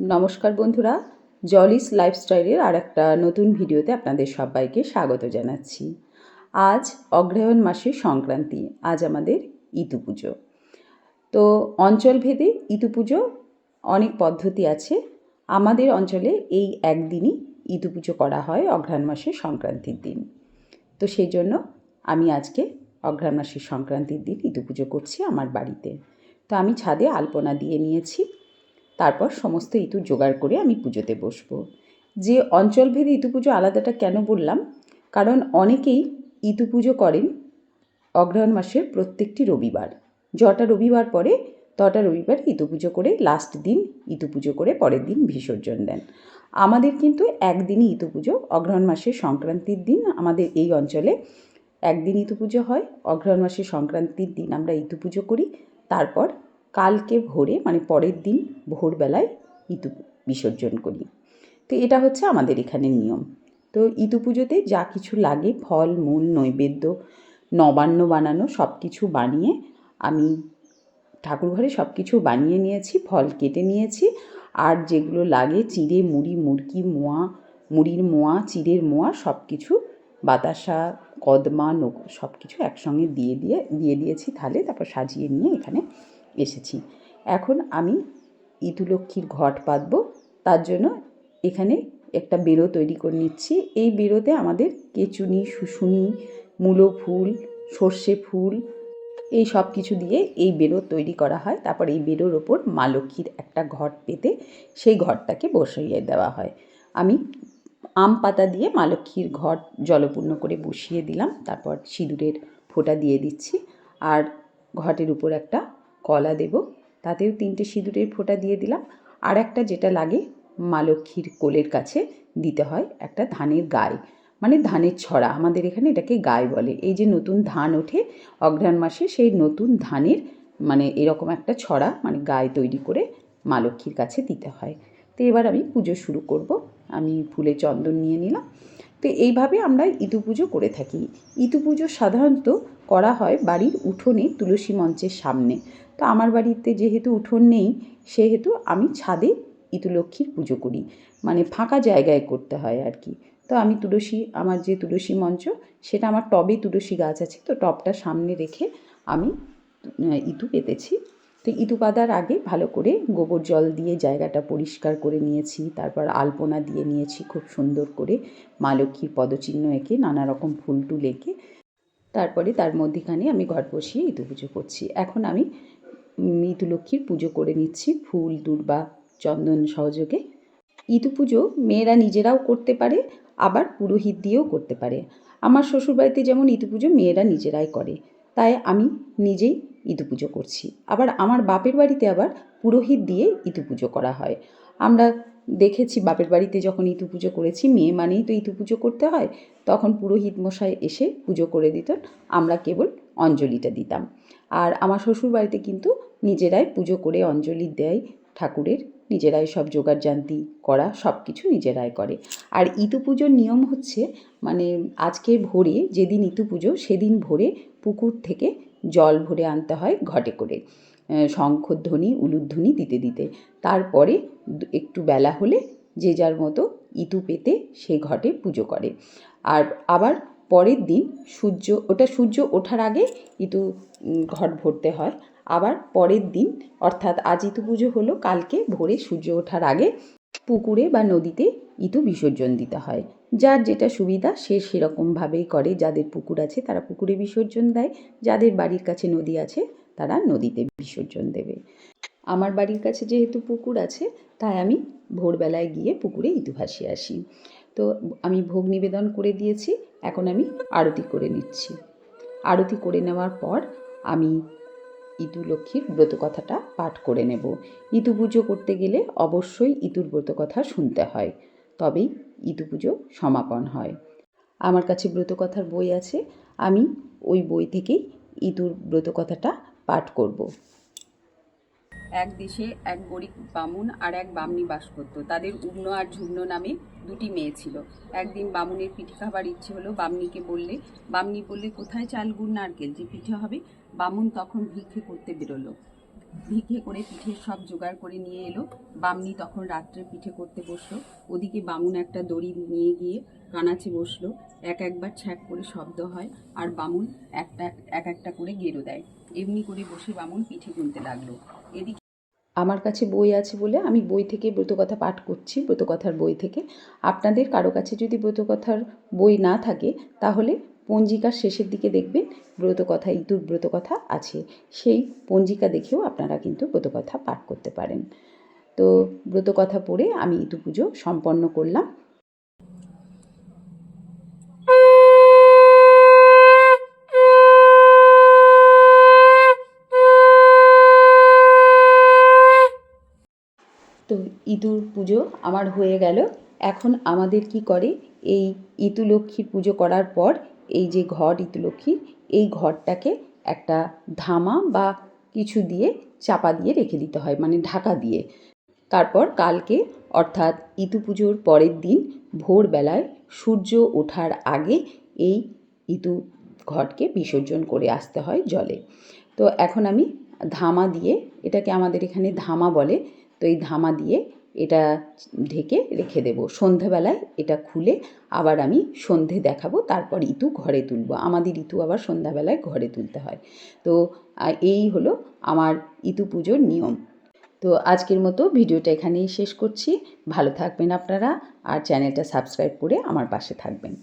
নমস্কার বন্ধুরা জলিস লাইফস্টাইলের আর একটা নতুন ভিডিওতে আপনাদের সবাইকে স্বাগত জানাচ্ছি। আজ অগ্রহায়ণ মাসের সংক্রান্তি, আজ আমাদের ইতু পুজো। তো অঞ্চলভেদে ইতু পুজো অনেক পদ্ধতি আছে। আমাদের অঞ্চলে এই একদিনই ইতু পুজো করা হয় অঘ্রাণ মাসের সংক্রান্তির দিন। তো সেই জন্য আমি আজকে অঘ্রাণ মাসের সংক্রান্তির দিন ইতু পুজো করছি আমার বাড়িতে। তো আমি ছাদে আলপনা দিয়ে নিয়েছি। তারপর সমস্ত ইঁতুর জোগাড় করে আমি পুজোতে বসবো। যে অঞ্চলভেদে ইতু পুজো আলাদাটা কেন বললাম? কারণ অনেকেই ইতু পুজো করেন অগ্রহায়ণ মাসের প্রত্যেকটি রবিবার। যটা রবিবার পরে, তটা রবিবার ইতু পুজো করে লাস্ট দিন ইতু পুজো করে পরের দিন বিসর্জন দেন। আমাদের কিন্তু একদিনই ইতু পুজো, অগ্রহায়ণ মাসের সংক্রান্তির দিন আমাদের এই অঞ্চলে একদিন ইতু পুজো হয়, অগ্রহায়ণ মাসের সংক্রান্তির দিন আমরা ইতু পুজো করি, তারপর কালকে ভোরে মানে পরের দিন ভোরবেলায় ইতু বিসর্জন করি। তো এটা হচ্ছে আমাদের এখানে নিয়ম। তো ইতু পুজোতে যা কিছু লাগে, ফল, মূল, নৈবেদ্য, নবান্ন বানানো সব কিছু বানিয়ে আমি ঠাকুর ঘরে সব কিছু বানিয়ে নিয়েছি, ফল কেটে নিয়েছি। আর যেগুলো লাগে, চিড়ে, মুড়ি মুরকি মোয়া, মুড়ির মোয়া, চিড়ের মোয়া সব কিছু, বাতাসা, কদমা নৌক সব কিছু একসঙ্গে দিয়ে দিয়ে দিয়ে দিয়েছি থালে, তারপর সাজিয়ে নিয়ে এখানে এসেছি। এখন আমি ইতুলক্ষ্মীর ঘট পাতব। তার জন্য এখানে একটা বেরো তৈরি করে নিচ্ছি। এই বেরোতে আমাদের কেচুনি, শুশুনি, মূলো ফুল, সর্ষে ফুল এই সব কিছু দিয়ে এই বেরো তৈরি করা হয়। তারপর এই বেরোর ওপর মা লক্ষ্মীর একটা ঘট পেতে সেই ঘরটাকে বসাইয়ে দেওয়া হয়। আমি আম পাতা দিয়ে মা লক্ষ্মীর ঘট জলপূর্ণ করে বসিয়ে দিলাম। তারপর সিঁদুরের ফোঁটা দিয়ে দিচ্ছি। আর ঘটের উপর একটা কলা দেব। তাতেও তিনটে সিঁদুরের ফোঁটা দিয়ে দিলাম। আর একটা যেটা লাগে, মা লক্ষ্মীর কোলের কাছে দিতে হয় একটা ধানের গায়ে মানে ধানের ছড়া, আমাদের এখানে এটাকে গায়ে বলে। এই যে নতুন ধান ওঠে অঘ্রাণ মাসে সেই নতুন ধানের মানে এরকম একটা ছড়া মানে গায়ে তৈরি করে মা লক্ষ্মীর কাছে দিতে হয়। তো এবার আমি পুজো শুরু করব। আমি ফুলে চন্দন নিয়ে নিলাম। তো এইভাবে আমরা ইতু পুজো করে থাকি। ইতু পুজো সাধারণত করা হয় বাড়ির উঠোনে তুলসী মঞ্চের সামনে। তো আমার বাড়িতে যেহেতু উঠোন নেই, সেহেতু আমি ছাদে ইতুলক্ষ্মীর পুজো করি। মানে ফাঁকা জায়গায় করতে হয় আর কি। তো আমি তুলসী, আমার যে তুলসী মঞ্চ, সেটা আমার টবে তুলসী গাছ আছে, তো টবটা সামনে রেখে আমি ইতু পেতেছি। তো ইতু পাতার আগে ভালো করে গোবর জল দিয়ে জায়গাটা পরিষ্কার করে নিয়েছি, তারপর আলপনা দিয়ে নিয়েছি খুব সুন্দর করে। মা লক্ষ্মীর পদচিহ্ন এঁকে নানা রকম ফুল টুল এঁকে। তারপরে তার মধ্যেখানে আমি ঘর বসিয়ে ইতু পুজো করছি। এখন আমি ইতু লক্ষ্মীর পুজো করে নিচ্ছি, ফুল, দুর্বা, চন্দন সহযোগে। ইতু পুজো মেয়েরা নিজেরাও করতে পারে, আবার পুরোহিত দিয়েও করতে পারে। আমার শ্বশুরবাড়িতে যেমন ইতু পুজো মেয়েরা নিজেরাই করে, তাই আমি নিজেই ইতু পুজো করছি। আবার আমার বাপের বাড়িতে আবার পুরোহিত দিয়ে ইতু পুজো করা হয়। আমরা দেখেছি বাপের বাড়িতে যখন ইতু পুজো করেছি, মেয়ে মানেই তো ইতু পুজো করতে হয়। তখন পুরোহিত মশাই এসে পুজো করে দিতেন, আমরা কেবল অঞ্জলিটা দিতাম। আর আমার শ্বশুর বাড়িতে কিন্তু নিজেরাই পুজো করে অঞ্জলি দেয়, ঠাকুরের নিজেরাই সব জোগাড় জান্তি করা সব কিছু নিজেরাই করে। আর ইতু পুজোর নিয়ম হচ্ছে মানে আজকে ভোরে যেদিন ইতু পুজো, সেদিন ভোরে পুকুর থেকে জল ভরে আনতে হয় ঘটে করে। শঙ্খধ্বনি, উলুধ্বনি দিতে দিতে। তারপরে একটু বেলা হলে যে যার মতো ইতু পেতে সে ঘটে পুজো করে। আর আবার পরের দিন সূর্য, ওটা সূর্য ওঠার আগে ইতু ঘট ভরতে হয়। আবার পরের দিন, অর্থাৎ আজ ইতু পুজো হলো, কালকে ভোরে সূর্য ওঠার আগে পুকুরে বা নদীতে ইতু বিসর্জন দিতে হয়। যার যেটা সুবিধা, সে সেরকমভাবেই করে। যাদের পুকুর আছে তারা পুকুরে বিসর্জন দেয়। যাদের বাড়ির কাছে নদী আছে তারা নদীতে বিসর্জন দেবে। আমার বাড়ির কাছে যেহেতু পুকুর আছে, তাই আমি ভোরবেলায় গিয়ে পুকুরে ইতু ভাসিয়ে আসি। তো আমি ভোগ নিবেদন করে দিয়েছি, এখন আমি আরতি করে নিচ্ছি। আরতি করে নেওয়ার পর আমি ইতু লক্ষ্মীর ব্রত কথাটা পাঠ করে নেব। ইতু পুজো করতে গেলে অবশ্যই ইতুর ব্রত কথা শুনতে হয়, তবেই ইতু পুজো সমাপন হয়। আমার কাছে ব্রতকথার বই আছে, আমি ওই বই থেকেই ইতুর ব্রতকথাটা পাঠ করব। এক দেশে এক গরিব বামুন আর এক বামনি বাস করতো। তাদের উগ্ন আর ঝুগ্ন নামে দুটি মেয়ে ছিল। একদিন বামুনের পিঠে খাবার ইচ্ছে হলো বামনিকে বললে, বামনি বললে, কোথায় চাল গুড় নারকেল? যে পিঠে হবে। বামুন তখন ভিক্ষে করতে বেরোলো। ভিখে করে পিঠের সব জোগাড় করে নিয়ে এলো। বামনি তখন রাত্রে পিঠে করতে বসল। ওদিকে বামুন একটা দড়ি নিয়ে গিয়ে কানাচে বসল। এক একবার ছ্যাক করে শব্দ হয় আর বামুন একটা এক একটা করে গেরো দেয়। এমনি করে বসে বামুন পিঠে গুনতে লাগল। এদিকে আমার কাছে বই আছে বলে আমি বই থেকে ব্রতকথা পাঠ করছি, ব্রতকথার বই থেকে। আপনাদের কারও কাছে যদি ব্রতকথার বই না থাকে, তাহলে পঞ্জিকার শেষের দিকে দেখবেন ব্রতকথা ইতুর ব্রতকথা আছে। সেই পঞ্জিকা দেখেও আপনারা কিন্তু ব্রতকথা পাঠ করতে পারেন। তো ব্রতকথা পড়ে আমি ইতু পুজো সম্পন্ন করলাম। তো ইতুর পুজো আমার হয়ে গেল। এখন আমাদের কি করে? এই ইতু লক্ষ্মীর পুজো করার পর এই যে ঘর ইতু লক্ষ্মীর এই ঘরটাকে একটা ধামা বা কিছু দিয়ে চাপা দিয়ে রেখে দিতে হয় মানে ঢাকা দিয়ে। তারপর কালকে, অর্থাৎ ইতু পুজোর পরের দিন, ভোরবেলায় সূর্য ওঠার আগে এই ইতু ঘটকে বিসর্জন করে আসতে হয় জলে। তো এখন আমি ধামা দিয়ে, এটাকে আমাদের এখানে ধামা বলে, তো এই ধামা দিয়ে এটা ঢেকে রেখে দেব। সন্ধেবেলায় এটা খুলে আবার আমি সন্ধে দেখাবো, তারপর ইতু ঘরে তুলব। আমাদের ইতু আবার সন্ধ্যাবেলায় ঘরে তুলতে হয়। তো এই হলো আমার ইতু পুজোর নিয়ম। তো, আজকের মতো ভিডিওটা এখানেই শেষ করছি। ভালো থাকবেন আপনারা আর চ্যানেলটা সাবস্ক্রাইব করে আমার পাশে থাকবেন।